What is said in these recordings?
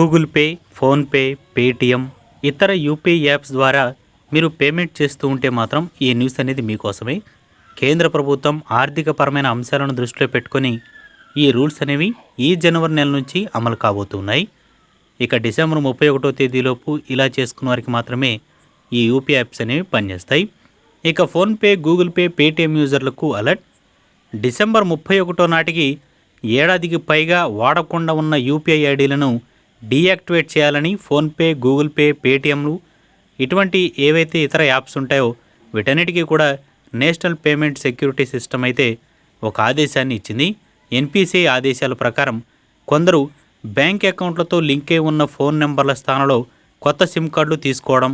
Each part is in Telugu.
గూగుల్ పే ఫోన్పే పేటిఎం ఇతర యూపీఐ యాప్స్ ద్వారా మీరు పేమెంట్ చేస్తూ ఉంటే మాత్రం ఈ న్యూస్ అనేది మీకోసమే. కేంద్ర ప్రభుత్వం ఆర్థికపరమైన అంశాలను దృష్టిలో పెట్టుకొని ఈ రూల్స్ అనేవి ఈ జనవరి నెల నుంచి అమలు కాబోతున్నాయి. ఇక డిసెంబర్ ముప్పై ఒకటో తేదీలోపు ఇలా చేసుకున్న వారికి మాత్రమే ఈ యూపీఐ యాప్స్ అనేవి పనిచేస్తాయి. ఇక ఫోన్పే గూగుల్ పే పేటిఎం యూజర్లకు అలర్ట్. డిసెంబర్ ముప్పై ఒకటో నాటికి ఏడాదికి పైగా వాడకుండా ఉన్న యూపీఐ ఐడీలను డీయాక్టివేట్ చేయాలని ఫోన్పే గూగుల్ పే పేటిఎంలు ఇటువంటి ఏవైతే ఇతర యాప్స్ ఉంటాయో వీటన్నిటికీ కూడా నేషనల్ పేమెంట్ సెక్యూరిటీ సిస్టమ్ అయితే ఒక ఆదేశాన్ని ఇచ్చింది. ఎన్పిసిఐ ఆదేశాల ప్రకారం కొందరు బ్యాంక్ అకౌంట్లతో లింక్ అయి ఉన్న ఫోన్ నెంబర్ల స్థానంలో కొత్త సిమ్ కార్డులు తీసుకోవడం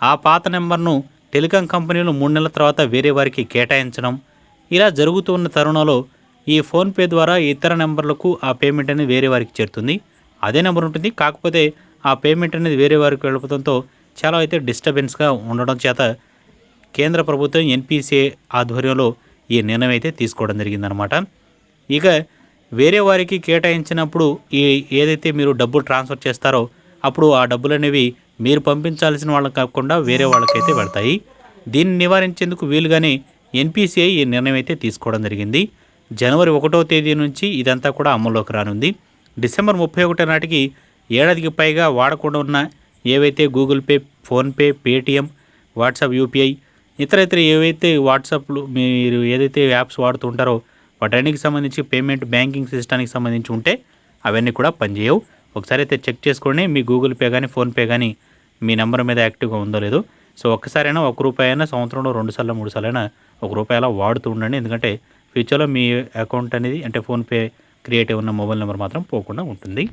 ఆ పాత నెంబర్ను టెలికాం కంపెనీలు మూడు నెలల తర్వాత వేరే వారికి కేటాయించడం ఇలా జరుగుతున్న తరుణంలో ఈ ఫోన్పే ద్వారా ఇతర నెంబర్లకు ఆ పేమెంట్ అనేది వేరే వారికి చేరుతుంది. అదే నెంబర్ ఉంటుంది. కాకపోతే ఆ పేమెంట్ అనేది వేరే వారికి వెళ్ళడంతో చాలా అయితే డిస్టర్బెన్స్గా ఉండడం చేత కేంద్ర ప్రభుత్వం ఎన్పిసిఏ ఆధ్వర్యంలో ఈ నిర్ణయం అయితే తీసుకోవడం జరిగిందనమాట ఇక వేరే వారికి కేటాయించినప్పుడు ఈ ఏదైతే మీరు డబ్బులు ట్రాన్స్ఫర్ చేస్తారో అప్పుడు ఆ డబ్బులు అనేవి మీరు పంపించాల్సిన వాళ్ళకి కాకుండా వేరే వాళ్ళకైతే వెళ్తాయి. దీన్ని నివారించేందుకు వీలుగానే ఎన్పిసిఐ ఈ నిర్ణయం అయితే తీసుకోవడం జరిగింది. జనవరి ఒకటో తేదీ నుంచి ఇదంతా కూడా అమల్లోకి రానుంది. డిసెంబర్ ముప్పై ఒకటో నాటికి ఏడాదికి పైగా వాడకుండా ఉన్న ఏవైతే Google Pay PhonePe Paytm WhatsApp UPI ఇతర ఇతర ఏవైతే వాట్సాప్లు మీరు ఏదైతే యాప్స్ వాడుతుంటారో వాటన్నిటికి సంబంధించి పేమెంట్ బ్యాంకింగ్ సిస్టానికి సంబంధించి ఉంటే అవన్నీ కూడా పనిచేయవు. ఒకసారి అయితే చెక్ చేసుకోండి. మీ గూగుల్ పే కానీ ఫోన్పే కానీ మీ నెంబర్ మీద యాక్టివ్గా ఉందో లేదో. సో ఒక్కసారైనా ఒక రూపాయి అయినా సంవత్సరంలో రెండు సార్లు మూడు సార్లు అయినా ఒక రూపాయి అలా వాడుతూ ఉండండి. ఎందుకంటే ఫ్యూచర్లో మీ అకౌంట్ అనేది అంటే ఫోన్పే క్రియేట్ ఉన్న మొబైల్ నెంబర్ మాత్రం పోకుండా ఉంటుంది.